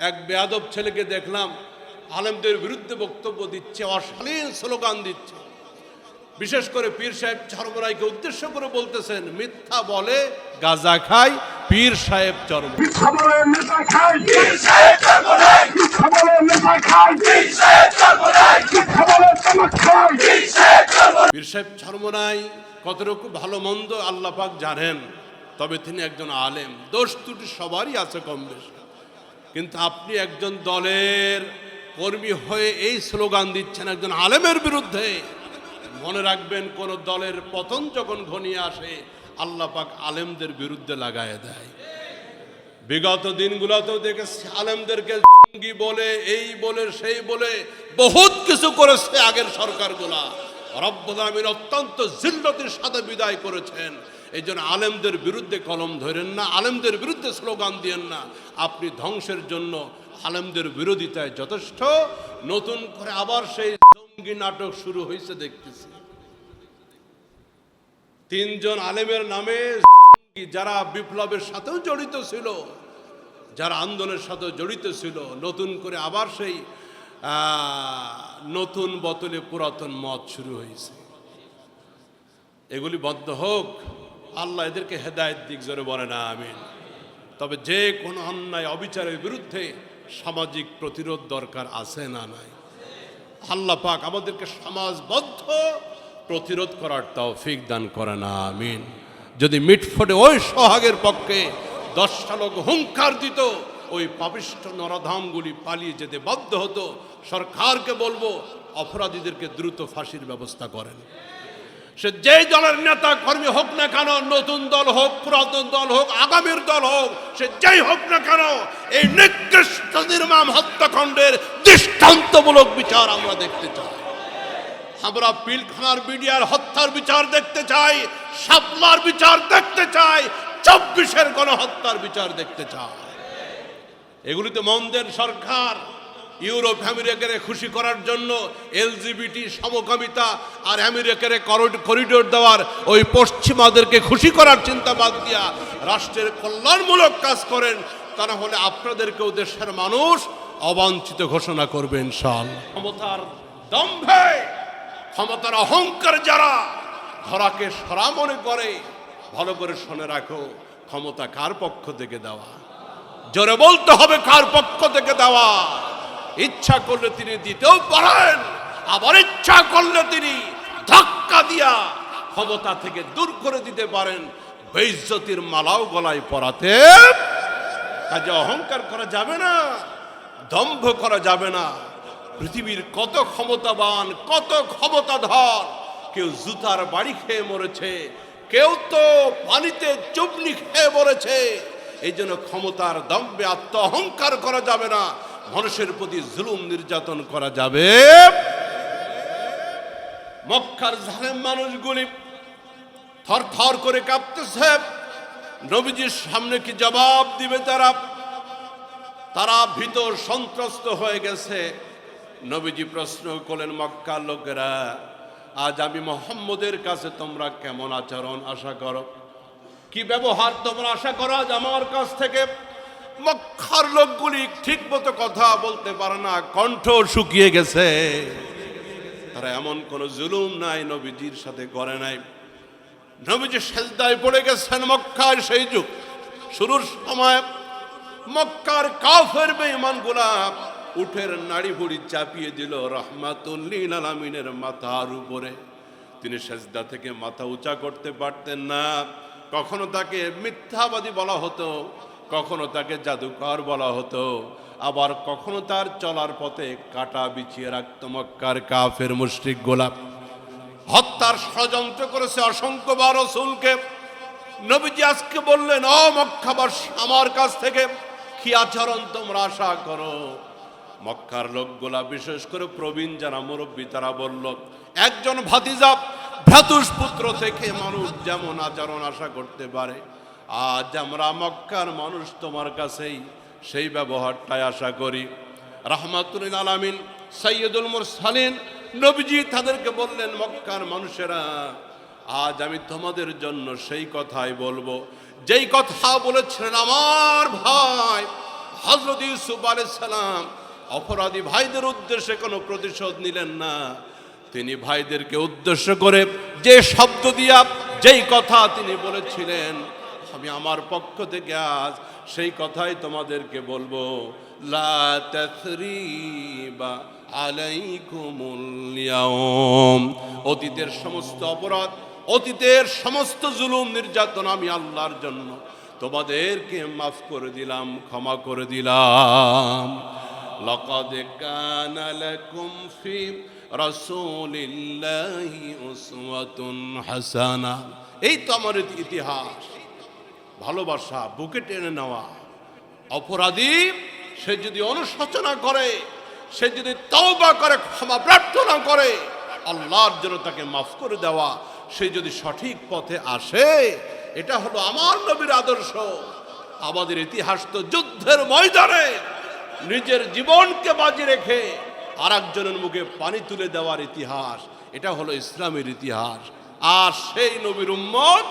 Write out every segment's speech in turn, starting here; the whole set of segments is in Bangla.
এক বেয়াদব ছেলেকে দেখলাম আলেমদের বিরুদ্ধে বক্তব্য দিচ্ছে অশালীন স্লোগান দিচ্ছে। বিশেষ করে পীর সাহেব চরমরাইকে উদ্দেশ্য করে বলতেছেন মিথ্যা বলে গাজা খায় পীর সাহেব চরম নেতা নেতা তামাক পীর সাহেব চরমরাই কতটুকু ভালো মন্দ আল্লাহ পাক জানেন তবে তিনি একজন আলেম। দোষ ত্রুটি সবারই আছে কম বেশি। কিন্তু আপনি একজন দলের কর্মী হয়ে এই স্লোগান দিচ্ছেন একজন আলেমের বিরুদ্ধে। মনে রাখবেন, কোন দলের পতন যখন ঘনিয়ে আসে, আল্লাহ পাক আলেমদের বিরুদ্ধে লাগায় দেয়। বিগত দিনগুলোতেও দেখেছি, আলেমদেরকে জঙ্গি বলে, এই বলে, সেই বলে বহুত কিছু করেছে আগের সরকারগুলা। রব্বুল আমিন অত্যন্ত জিল্লতির সাথে বিদায় করেছেন। এই জন্য আলেমদের বিরুদ্ধে কলম ধরেন না, আলেমদের বিরুদ্ধে স্লোগান দিয়েন না। আপনি ধ্বংসের জন্য আলেমদের বিরোধিতায় যথেষ্ট। নতুন করে আবার সেই জঙ্গি নাটক শুরু হয়েছে দেখতেছি। তিনজন আলেমের নামে যারা বিপ্লবের সাথেও জড়িত ছিল, যারা আন্দোলনের সাথে জড়িত ছিল, নতুন করে আবার সেই নতুন বোতলে পুরাতন মত শুরু হয়েছে। এগুলি বদ্ধ হোক। আল্লাহ এদেরকে হেদায়ত দিক জোরে বলে না আমিন। তবে যে কোনো অন্যায়, অবিচারের বিরুদ্ধে সামাজিক প্রতিরোধ দরকার আছে না নাই। আল্লাহ পাক আমাদেরকে সমাজবদ্ধ প্রতিরোধ করার তৌফিক দান করে না আমিন। যদি মিটফোটে ওই সোহাগের পক্ষে দশটা লোক হুঙ্কার দিত, ওই পাপিষ্ঠ নরধামগুলি পালিয়ে যেতে বাধ্য হতো, সরকারকে বলব, অপরাধীদেরকে দ্রুত ফাঁসির ব্যবস্থা করেন। সে যেই দলের নেতা কর্মী হোক না কেন, নতুন দল হোক, পুরাতন দল হোক, আগামীর দল হোক, সে যেই হোক না কেন, এই নিকৃষ্ট নির্মাম হত্যাকাণ্ডের দৃষ্টান্তমূলক বিচার আমরা দেখতে চাই। আমরা পিলখানার বিডিআর হত্যার বিচার দেখতে চাই শাপলার বিচার দেখতে চাই, চব্বিশের গণহত্যার বিচার দেখতে চাই। এগুলিতে মন্দের সরকার ইউরোপ আমেরিকাকে খুশি করার জন্য এলজিবিটি সমকামিতা আর আমেরিকারে করিডোর দেওয়ার ওই পশ্চিমাদেরকে খুশি করার চিন্তা বাদ দিয়া রাষ্ট্রের কল্যাণমূলক কাজ করেন, তা না হলে আপনাদেরকেও দেশের মানুষ অবাঞ্ছিত ঘোষণা করবেন সাল ক্ষমতার দম্ভে, ক্ষমতার অহংকার যারা, ধরাকে সরা মনে করে, ভালো করে শুনে রাখো, ক্ষমতা কার পক্ষ থেকে দেওয়া? জোরে বলতে হবে কার পক্ষ থেকে দেওয়া? ইচ্ছা করলে তিনি দিতেও পারেন, আবার ইচ্ছা করলে তিনি ধাক্কা দিয়া ক্ষমতা থেকে দূর করে দিতে পারেন। বেইজ্জতির মালাও গলায় পরাতে কাজে অহংকার করা যাবে না, দম্ভ করা যাবে না। পৃথিবীর কত ক্ষমতাবান, কত ক্ষমতাধর, কেউ জুতার বাড়ি খেয়ে মরেছে, কেউ তো পানিতে চুপনি খেয়ে মরেছে। এই জন্য ক্ষমতার দম্বে আত্ম অহংকার করা যাবে না মানুষের প্রতি জুলুম নির্যাতন করা যাবে। মক্কার জালেম মানুষগুলি থর থর করে কাঁপতেছে। নবীজির সামনে কি জবাব দিবে তারা? তারা ভীত, সন্ত্রস্ত হয়ে গেছে। নবীজি প্রশ্ন করলেন, মক্কার লোকেরা, আজ আমি মোহাম্মদের কাছে তোমরা কেমন আচরণ আশা করো? কি ব্যবহার তোমরা আশা করো আজ আমার কাছ থেকে? মক্কার লোকগুলি ঠিক মতো কথা বলতে পারে না, কণ্ঠ শুকিয়ে গেছে। তারা এমন কোন জুলুম নাই, নবীজির সাথে করে নাই। নবীজি সেজদায় পড়ে গেছেন মক্কার সেই যুগ। শুরুর সময় মক্কার কাফের বেঈমান গোলাপ উঠের নাড়ি ভুড়ি চাপিয়ে দিল রহমাতুল্লিল আলামিনের মাথার উপরে। তিনি সেজদা থেকে মাথা উঁচা করতে পারতেন না। কখনো তাকে মিথ্যাবাদী বলা হতো। কখনো তাকে জাদুকর বলা হতো, আবার কখনো তার চলার পথে কাটা বিছিয়ে রাখত মক্কার কাফের মুশরিক গোলাপ হত্যার ষড়যন্ত্র করেছে অসংখ্যবার রসুলকে। নবীজি আজকে বললেন অ আমার কাছ থেকে কি আচরণ তোমরা আশা করো। মক্কার লোকগুলা বিশেষ করে প্রবীণ যারা মুরব্বী, তারা বলল, একজন ভাতিজা ভ্রাতুষ পুত্র থেকে মানুষ যেমন আচরণ আশা করতে পারে আজ আমরা মক্কার মানুষ তোমার কাছেই সেই ব্যবহারটাই আশা করি। রহমাতুল আলামিন সৈয়দুল মুরসালিন, নবীজি তাদেরকে বললেন, মক্কার মানুষেরা, আজ আমি তোমাদের জন্য সেই কথাই বলব। যেই কথা বলেছিলেন আমার ভাই হজরত ইউসুফ সালাম, অপরাধী ভাইদের উদ্দেশ্যে কোনো প্রতিশোধ নিলেন না। তিনি ভাইদেরকে উদ্দেশ্য করে যে শব্দ দিয়া, যেই কথা তিনি বলেছিলেন আমি আমার পক্ষ থেকে আজ সেই কথাই তোমাদেরকে বলবো লা তাথরিবা আলাইকুমুল ইয়াউম অতীতের সমস্ত অপরাধ অতীতের সমস্ত জুলুম নির্যাতন আমি আল্লাহর জন্য তোমাদেরকে মাফ করে দিলাম ক্ষমা করে দিলাম لقد كان لكم في رسول الله أسوة حسنة এই তো আমার ইতিহাস ভালোবাসা বুকে টেনে নেওয়া। অপরাধী, সে যদি অনুশোচনা করে, সে যদি তওবা করে, ক্ষমা প্রার্থনা করে, আল্লাহর জন্য তাকে মাফ করে দেওয়া, সে যদি সঠিক পথে আসে, এটা হলো আমার নবীর আদর্শ। আমাদের ইতিহাস তো যুদ্ধের ময়দানে। নিজের জীবনকে বাজি রেখে আর একজনের মুখে পানি তুলে দেওয়ার ইতিহাস, এটা হলো ইসলামের ইতিহাস। আর সেই নবীর উম্মত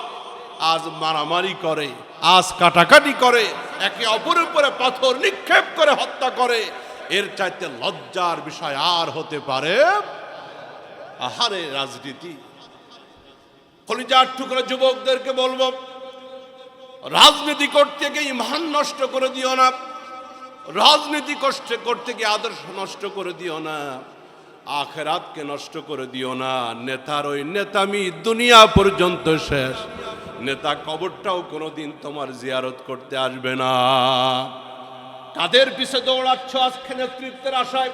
আজ মারামারি করে, আজ কাটাকাটি করে, একে অপরের উপরে পাথর নিক্ষেপ করে হত্যা করে। এর চাইতে লজ্জার বিষয় আর হতে পারে? আহারে রাজনীতি। কলিজার টুকরা যুবকদেরকে বলব, রাজনীতি করতে গিয়ে ইমান নষ্ট করে দিও না। রাজনীতি কষ্ট করতে গিয়ে আদর্শ নষ্ট করে দিও না। আখেরাতকে নষ্ট করে দিও না। নেতার ওই নেতামি দুনিয়া পর্যন্ত শেষ। নেতা কবরটাও কোনোদিন তোমার জিয়ারত করতে আসবে না। কাদের পিছে দৌড়াচ্ছ আজকে নেতৃত্বের আশায়?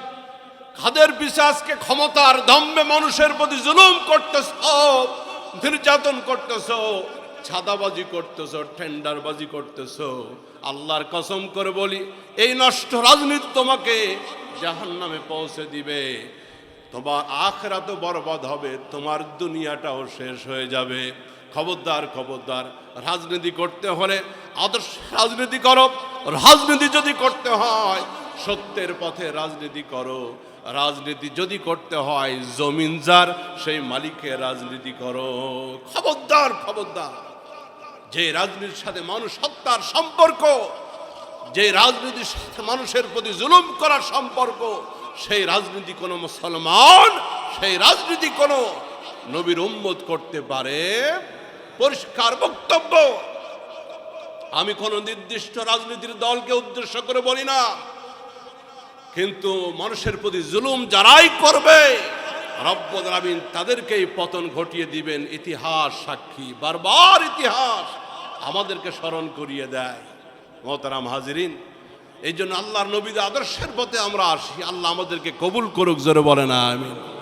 কাদের পিছে আজকে ক্ষমতার দম্বে মানুষের প্রতি জুলুম করতেছ? নির্যাতন করতেছ? ছাদাবাজি করতেছ? টেন্ডারবাজি করতেছ? আল্লাহর কসম করে বলি, এই নষ্ট রাজনীতি তোমাকে জাহান নামে পৌঁছে দিবে। তোমার আখরা তো বরবাদ হবে, তোমার দুনিয়াটাও শেষ হয়ে যাবে। খবরদার খবরদার। রাজনীতি করতে হলে আদর্শ রাজনীতি করো। রাজনীতি যদি করতে হয়, সত্যের পথে রাজনীতি করো। রাজনীতি যদি করতে হয়, জমিন যার, সেই মালিকের রাজনীতি করো। খবরদার খবরদার। যে রাজনীতির সাথে মানুষ হত্যার সম্পর্ক, যে রাজনীতির সাথে মানুষের প্রতি জুলুম করার সম্পর্ক, সেই রাজনীতি কোনো মুসলমান, সেই রাজনীতি কোনো নবীর উম্মত করতে পারে পরিষ্কার বক্তব্য। আমি কোনো নির্দিষ্ট রাজনীতির দলকে উদ্দেশ্য করে বলি না। কিন্তু মানুষের প্রতি জুলুম যারাই করবে, রব্বুল তাদেরকেই পতন ঘটিয়ে দিবেন। ইতিহাস সাক্ষী, বারবার ইতিহাস আমাদেরকে স্মরণ করিয়ে দেয়। মহতারাম হাজরিন এই জন্য আল্লাহর নবীদের আদর্শের পথে আমরা আসি। আল্লাহ আমাদেরকে কবুল করুক, জোরে বলে না আমিন।